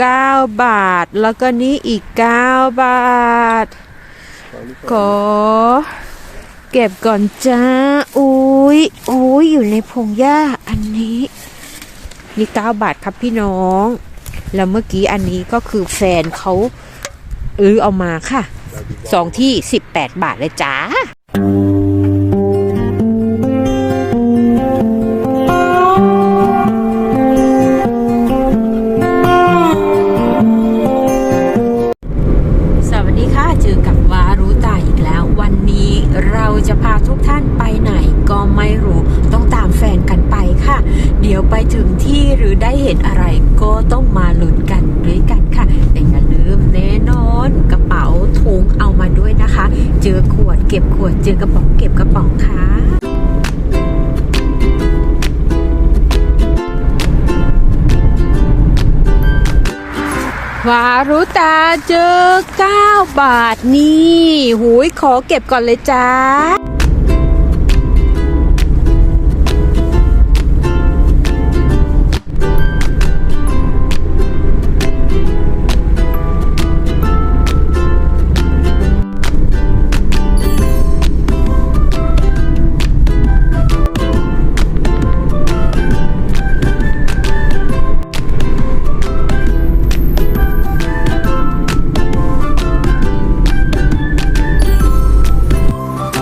9 บาท แล้วก็นี้อีก 9 บาท ขอ เก็บก่อนจ้าอุ้ยอุ้ยอยู่ในพงหญ้าอันนี้ นี่ 9 บาทครับพี่น้อง แล้วเมื่อกี้อันนี้ก็คือแฟนเขาเออเอามาค่ะสองที่ 18 บาทเลยจ้า ถึงที่หรือได้เห็นอะไรก็ต้องมาลุ้นกันด้วยกันค่ะแต่อย่าลืมแน่นอนกระเป๋าถุงเอามาด้วยนะคะ เจอขวดเก็บขวดเจอกระป๋องเก็บกระป๋องค่ะวารุตาเจอ 9 บาทนี่ หูยขอเก็บก่อนเลยจ้า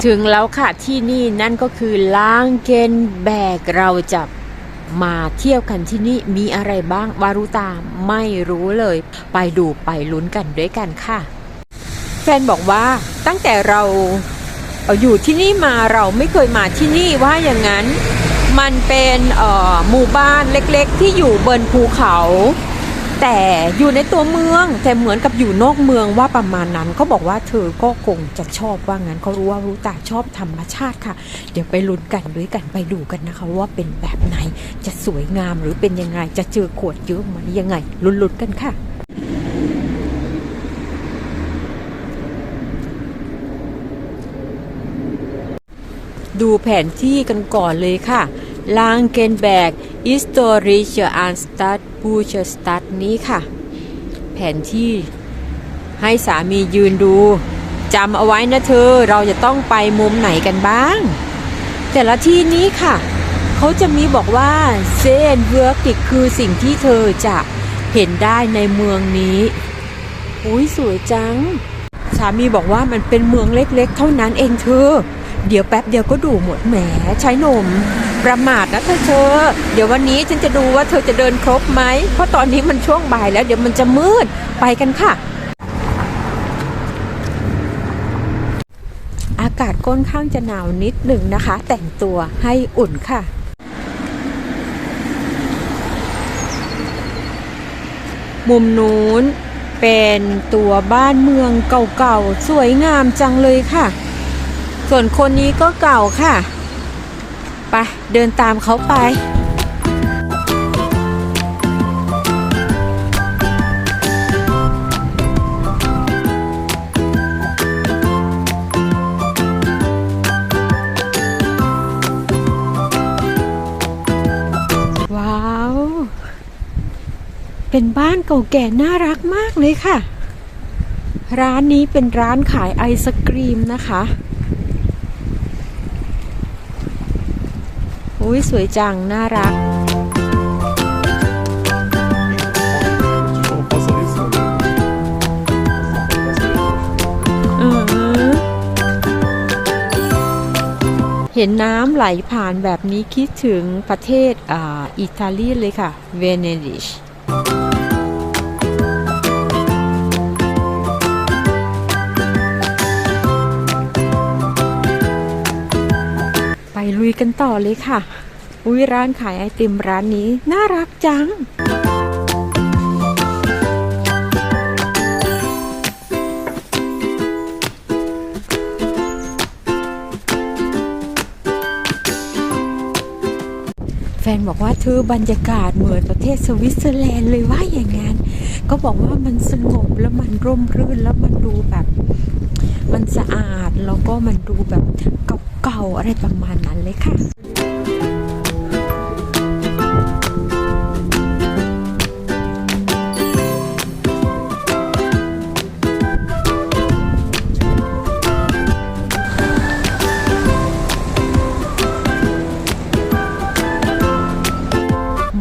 ถึงแล้วค่ะที่นี่นั่นก็คือล้างเกนแบกเราจะมาเที่ยวกันที่นี่มีอะไรบ้างวารุตาไม่รู้เลย ไปดูไปลุ้นกันด้วยกันค่ะ แฟนบอกว่าตั้งแต่เราเออยู่ที่นี่มาเราไม่เคยมาที่นี่ว่าอย่างนั้น มันเป็นออหมู่บ้านเล็กๆ ที่อยู่บนภูเขา แต่อยู่ในตัวเมืองแต่เหมือนกับอยู่นอกเมืองว่าประมาณนั้นเขาบอกว่าเธอก็คงจะชอบว่างั้นเขารู้ว่ารู้ตาชอบธรรมชาติค่ะ เดี๋ยวไปลุ้นกันด้วยกันไปดูกันนะคะ ว่าเป็นแบบไหนจะสวยงามหรือเป็นยังไงจะเจอขวดเยอะไหมยังไงลุ้นๆกันค่ะดูแผนที่กันก่อนเลยค่ะ ลางเกนแบกอิสโตริเชอันสตัดบูเชสตัดนี้ค่ะ แผนที่ให้สามียืนดูจำเอาไว้นะเธอเราจะต้องไปมุมไหนกันบ้าง แต่ละที่นี้ค่ะ เขาจะมีบอกว่าเซนเวิร์กิกคือสิ่งที่เธอจะเห็นได้ในเมืองนี้ อุ้ยสวยจัง สามีบอกว่ามันเป็นเมืองเล็กๆ เท่านั้นเองเธอ เดี๋ยวแป๊บเดียวก็ดูหมดแหมใช้นม ประมาทนะเธอเธอ เดี๋ยววันนี้ฉันจะดูว่าเธอจะเดินครบไหม เพราะตอนนี้มันช่วงบ่ายแล้ว เดี๋ยวมันจะมืดไปกันค่ะ อากาศค่อนข้างจะหนาวนิดหนึ่งนะคะ แต่งตัวให้อุ่นค่ะมุมนู้นเป็นตัวบ้านเมืองเก่าๆ สวยงามจังเลยค่ะ ส่วนคนนี้ก็เก่าค่ะ ไป เดินตามเขาไป ว้าว เป็นบ้านเก่าแก่น่ารักมากเลยค่ะ ร้านนี้เป็นร้านขายไอศกรีมนะคะ อุ้ยสวยจัง น่ารัก เห็นน้ำไหลผ่านแบบนี้คิดถึงประเทศอ่าอิตาลีเลยค่ะ เวเนดิช ยกันต่อเลยค่ะ อุ้ยร้านขายไอติมร้านนี้ น่ารักจัง แฟนบอกว่าเธอบรรยากาศเหมือนประเทศสวิตเซอร์แลนด์เลยว่าอย่างนั้น ก็บอกว่ามันสงบแล้วมันร่มรื่นแล้วมันดูแบบ มันสะอาดแล้วก็มันดูแบบเก่า ก่าอะไรประมาณนั้นเลยค่ะ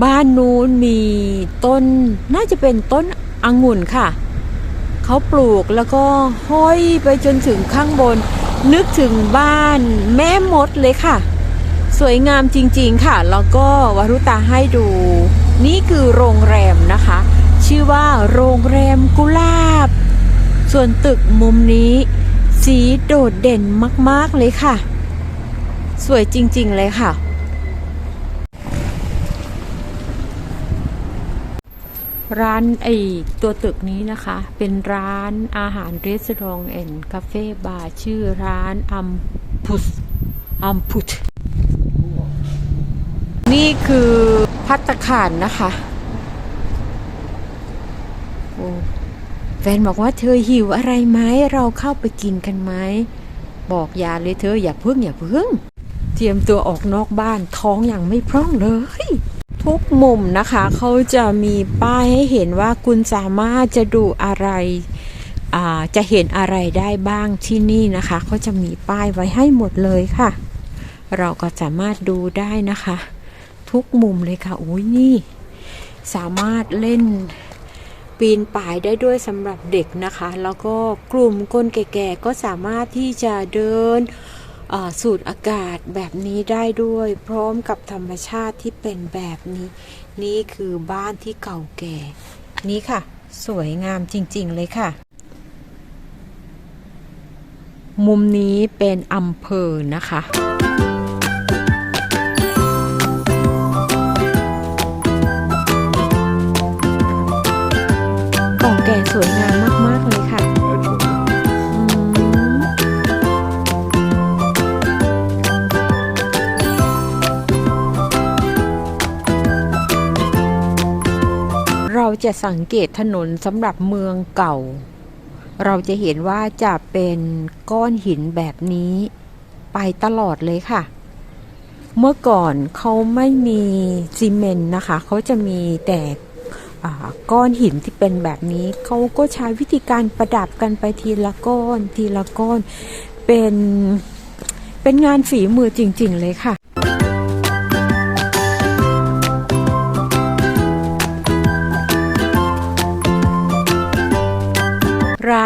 บ้านนู้นมีต้นน่าจะเป็นต้นองุ่นค่ะ เขาปลูกแล้วก็ห้อยไปจนถึงข้างบน นึกถึงบ้านแม่มดเลยค่ะ สวยงามจริงๆค่ะ แล้วก็วรุตาให้ดู นี่คือโรงแรมนะคะ ชื่อว่าโรงแรมกุลาบ ส่วนตึกมุมนี้ สีโดดเด่นมากๆเลยค่ะ สวยจริงๆเลยค่ะ ร้านไอตัวตึกนี้นะคะ เป็นร้านอาหารรีสอร์ทแอนด์คาเฟ่บาร์ชื่อร้านอัมพุสอัมพุทนี่คือพัตตาคารนะคะโอ้แฟนบอกว่าเธอหิวอะไรไหมเราเข้าไปกินกันไหมบอกยาเลยเธออย่าเพึ่งอย่าเพึ่ง เตรียมตัวออกนอกบ้านท้องอย่างไม่พร่องเลย ทุกมุมนะคะเขาจะมีป้ายให้เห็นว่าคุณสามารถจะดูอะไร จะเห็นอะไรได้บ้างที่นี่นะคะเขาจะมีป้ายไว้ให้หมดเลยค่ะ เราก็สามารถดูได้นะคะ ทุกมุมเลยค่ะอุ้ยนี่ สามารถเล่นปีนป่ายได้ด้วยสำหรับเด็กนะคะ แล้วก็กลุ่มคนแก่ๆก็สามารถที่จะเดิน สูดอากาศแบบนี้ได้ด้วย พร้อมกับธรรมชาติที่เป็นแบบนี้ นี่คือบ้านที่เก่าแก่ นี่ค่ะ สวยงามจริง ๆ เลยค่ะ มุมนี้เป็นอำเภอนะคะเก่าแก่สวยงาม เราจะสังเกตถนนสำหรับเมืองเก่า เราจะเห็นว่าจะเป็นก้อนหินแบบนี้ไปตลอดเลยค่ะ เมื่อก่อนเขาไม่มีซีเมนต์นะคะ เขาจะมีแต่ก้อนหินที่เป็นแบบนี้ เขาก็ใช้วิธีการประดับกันไปทีละก้อนทีละก้อน เป็นเป็นงานฝีมือจริง ๆ เลยค่ะ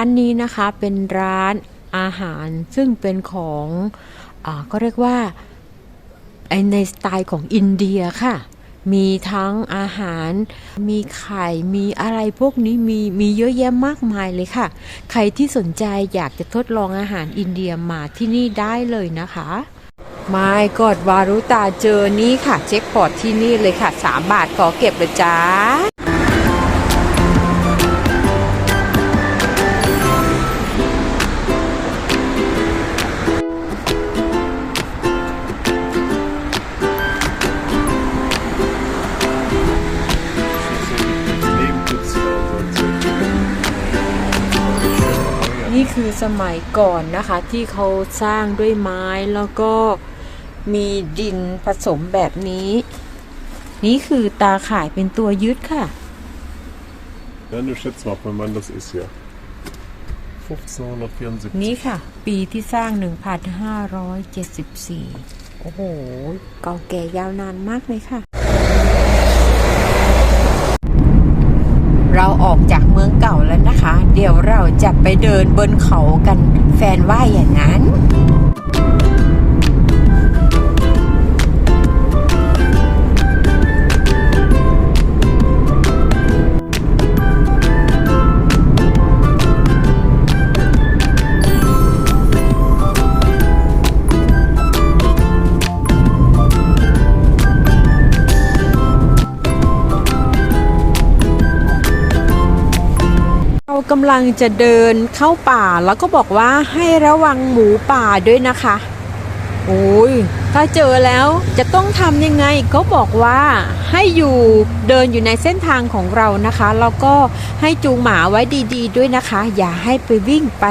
านนี้นะคะเป็นร้านอาหารซึ่งเป็นของอก็เรียกว่าในสไตล์ของอินเดียค่ะ มีทั้งอาหาร มีไข่ มีอะไรพวกนี้มีมีเยอะแยะมากมายเลยค่ะ ใครที่สนใจอยากจะทดลองอาหารอินเดียมาที่นี่ได้เลยนะคะไม่กอดวารุตาเจอนี่ค่ะ เช็คพอร์ตที่นี่เลยค่ะ 3 บาทขอเก็บเลยจ้า คือสมัยก่อนนะคะที่เขาสร้างด้วยไม้แล้วก็มีดินผสมแบบนี้ นี่คือตาข่ายเป็นตัวยึดค่ะ Ja, du schätzt mal, mein Mann, das ist ja 1574. นี่ค่ะ ปีที่สร้าง 1574 โอ้โห เก่าแก่ยาวนานมากเลยค่ะ เราออกจากเมืองเก่าแล้วนะคะ เดี๋ยวเราจะไปเดินบนเขากันแฟนว่าอย่างนั้น กำลังจะเดินเข้าป่าแล้วก็บอกว่าให้ระวังหมูป่าด้วยนะคะ โอ้ยถ้าเจอแล้วจะต้องทำยังไงก็บอกว่าให้อยู่เดินอยู่ในเส้นทางของเรานะคะแล้วก็ให้จูงหมาไว้ดี ๆ ด้วยนะคะ อย่าให้ไปวิ่งไป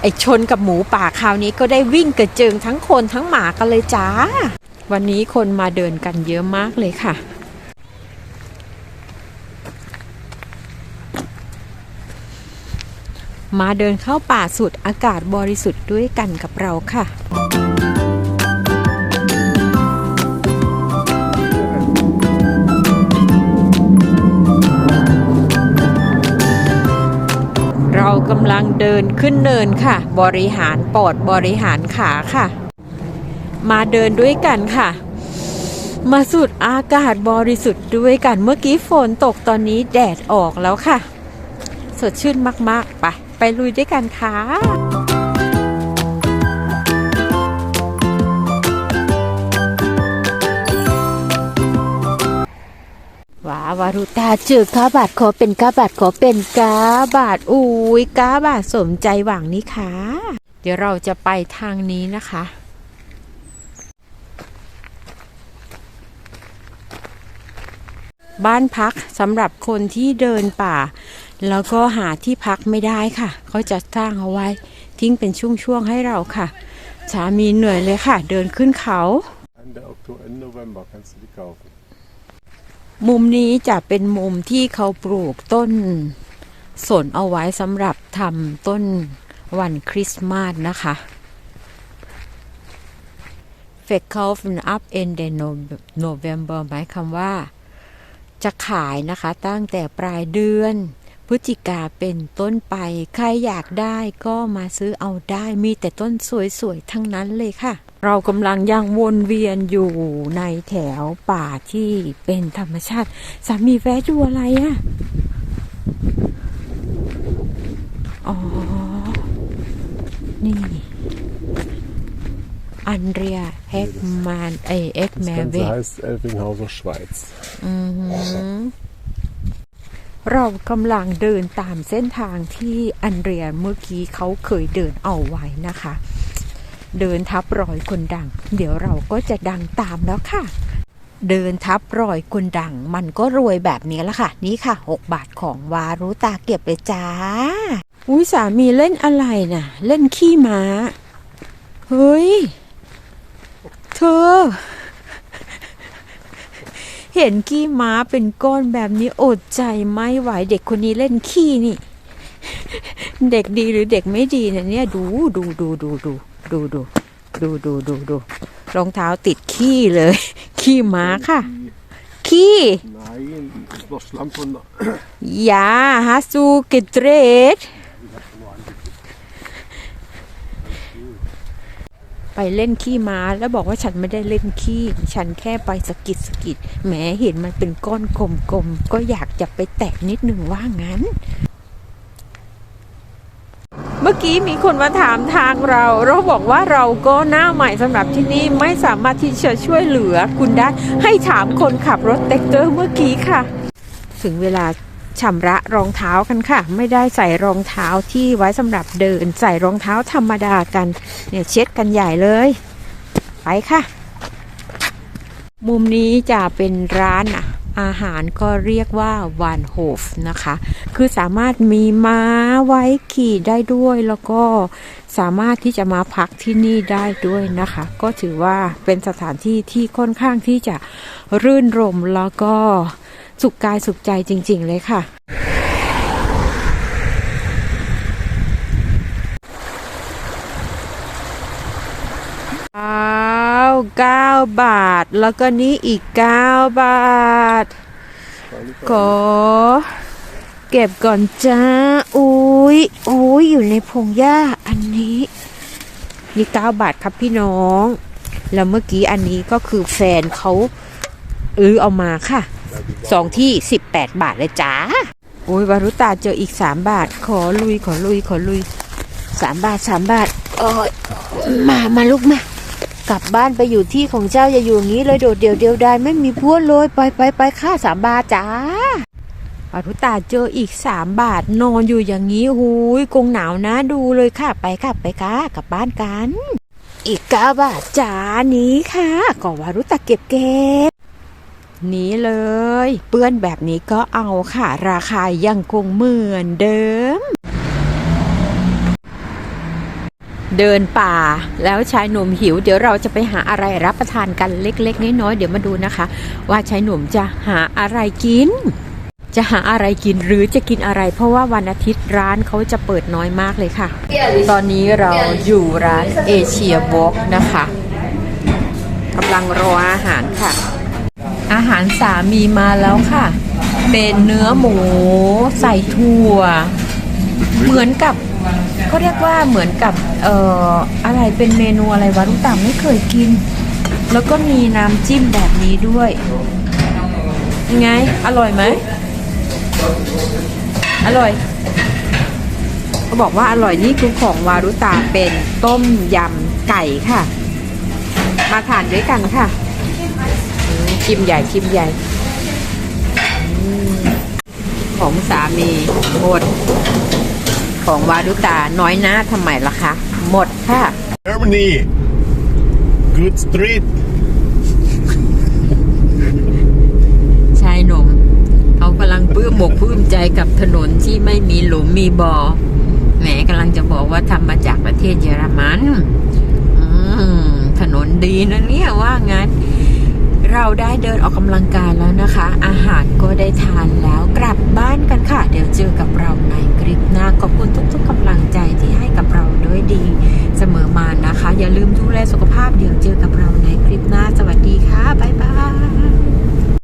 ไอชนกับหมูป่าคราวนี้ก็ได้วิ่งกระเจิงทั้งคนทั้งหมากันเลยจ้า วันนี้คนมาเดินกันเยอะมากเลยค่ะ มาเดินเข้าป่าสุดอากาศบริสุทธิ์ด้วยกันกับเราค่ะ เรากำลังเดินขึ้นเนินค่ะ บริหารปอดบริหารขาค่ะ มาเดินด้วยกันค่ะ มาสุดอากาศบริสุทธิ์ด้วยกันเมื่อกี้ฝนตกตอนนี้แดดออกแล้วค่ะ สดชื่นมาก ๆ ไป ไปลุยด้วยกันค่ะว้าวารุตาเจอกาบาทขอเป็นกาบาทขอเป็นกาบาทอุ้ยกาบาทสมใจหวังนี่ค่ะ เดี๋ยวเราจะไปทางนี้นะคะบ้านพักสำหรับคนที่เดินป่า แล้วก็หาที่พักไม่ได้ค่ะ เขาจะสร้างเอาไว้ ทิ้งเป็นช่วงๆให้เราค่ะ สามีเหนื่อยเลยค่ะ เดินขึ้นเขา มุมนี้จะเป็นมุมที่เขาปลูกต้นสนเอาไว้สำหรับทำต้นวันคริสต์มาสนะคะ f e k a u f e n up in the November หมายคำว่า จะขายนะคะตั้งแต่ปลายเดือน พฤศจิกาเป็นต้นไป ใครอยากได้ก็มาซื้อเอาได้มีแต่ต้นสวยๆ ทั้งนั้นเลยค่ะ เรากำลังยังวนเวียนอยู่ในแถวป่าที่เป็นธรรมชาติ สามีแวะดูอะไรอะ่ะอ๋อ นี่ อันเรียเอ็กมานเอเอ็ก Das แมเว Ganze heißt Elfinghauser Schweiz. อือหือ เรากำลังเดินตามเส้นทางที่อันเรียเมื่อกี้เขาเคยเดินเอาไว้นะคะ เดินทับรอยคนดัง เดี๋ยวเราก็จะดังตามแล้วค่ะ เดินทับรอยคนดัง มันก็รวยแบบนี้ละค่ะ นี่ค่ะ 6 บาทของวารุตาเก็บไปจ้า อุ้ยสามีเล่นอะไรน่ะ เล่นขี้ม้า เฮ้ย เธอ เห็นขี้ม้าเป็นก้อนแบบนี้อดใจไม่ไหวเด็กคนนี้เล่นขี้นี่ เด็กดีหรือเด็กไม่ดีเนี่ยเนี่ยดูดูดูดูดูดูดูดูดูดูดูรองเท้าติดขี้เลย ขี้ม้าค่ะ ขี้ Nein, das ist noch Schlamm von. ยาฮัสูกิเตรด ไปเล่นขี้ม้าแล้วบอกว่าฉันไม่ได้เล่นขี้ ฉันแค่ไปสกิดสกิดแหมเห็นมันเป็นก้อนกลมๆก็อยากจะไปแตะนิดหนึ่งว่างั้น เมื่อกี้มีคนมาถามทางเรา เราบอกว่าเราก็หน้าใหม่สำหรับที่นี่ไม่สามารถที่จะช่วยเหลือคุณได้ให้ถามคนขับรถเต็กเตอร์เมื่อกี้ค่ะ ถึงเวลา ชำระรองเท้ากันค่ะ ไม่ได้ใส่รองเท้าที่ไว้สำหรับเดินใส่รองเท้าธรรมดากัน เนี่ยเช็ดกันใหญ่เลย ไปค่ะ มุมนี้จะเป็นร้านอะอาหารก็เรียกว่าวานโฮฟนะคะ คือสามารถมีม้าไว้ขี่ได้ด้วย แล้วก็สามารถที่จะมาพักที่นี่ได้ด้วยนะคะ ก็ถือว่าเป็นสถานที่ที่ค่อนข้างที่จะรื่นรมแล้วก็ สุขกายสุขใจจริง ๆ เลยค่ะอ้าเก้าบาท แล้วก็นี้อีกเก้าบาท ขอ เก็บก่อนจ้า อุ้ยอุ้ยอยู่ในพงหญ้าอันนี้ นี่เก้าบาทครับพี่น้อง แล้วเมื่อกี้อันนี้ก็คือแฟนเขาเอื้อเอามาค่ะ สองที่สิบแปดบาทเลยจ้าโอ้ยวารุตาเจออีกสามบาท ขอลุยขอลุยขอลุยสามบาทสามบาทโอ้ยมามาลูกมากลับบ้านไปอยู่ที่ของเจ้าอย่าอยู่อย่างนี้เลยโดดเดี่ยวเดียวดายไม่มีพวดเลยไปไปไปค่าสามบาทจ้าปารุตาเจออีกสามบาทนอนอยู่อย่างนี้หูยกรงหนาวนะดูเลยค่ะไปค่ะไปค่ะกลับบ้านกัน อีกเก้าบาทจ้านี้ค่ะก็วารุตาเก็บเก็บ นี้เลย เปื้อนแบบนี้ก็เอาค่ะ ราคายังคงเหมือนเดิม เดินป่า แล้วชายหนุ่มหิว เดี๋ยวเราจะไปหาอะไรรับประทานกันเล็ก ๆ น้อยๆเดี๋ยวมาดูนะคะ ว่าชายหนุ่มจะหาอะไรกินจะหาอะไรกินหรือจะกินอะไร เพราะว่าวันอาทิตย์ร้านเขาจะเปิดน้อยมากเลยค่ะ ตอนนี้เราอยู่ร้านเอเชียวอล์กนะคะกำลังรออาหารค่ะ อาหารสามีมาแล้วค่ะ เป็นเนื้อหมูใส่ถั่ว เหมือนกับเขาเรียกว่าเหมือนกับเอ่ออะไรเป็นเมนูอะไรวะลูกตาไม่เคยกิน แล้วก็มีน้ำจิ้มแบบนี้ด้วยยังไง อร่อยไหม อร่อยเขาบอกว่าอร่อยนี่คือของวารุตาเป็นต้มยำไก่ค่ะ มาทานด้วยกันค่ะ ชิมใหญ่ชิมใหญ่อืมของสามีหมด ของวารุตาน้อยหน้าทำไมล่ะคะ หมดค่ะ Germany. Good street. ชายหนุ่มเขากำลังปลื้มอกปลื้มใจกับถนนที่ไม่มีหลุมมีบ่อแหมกำลังจะบอกว่าทำมาจากประเทศเยอรมัน อืม ถนนดีนะเนี่ยว่างั้น เราได้เดินออกกำลังกายแล้วนะคะ อาหารก็ได้ทานแล้วกลับบ้านกันค่ะ เดี๋ยวเจอกับเราในคลิปหน้าขอบคุณทุกๆกำลังใจที่ให้กับเราด้วยดีเสมอมานะคะ อย่าลืมดูแลสุขภาพเดี๋ยวเจอกับเราในคลิปหน้าสวัสดีค่ะบ๊ายบาย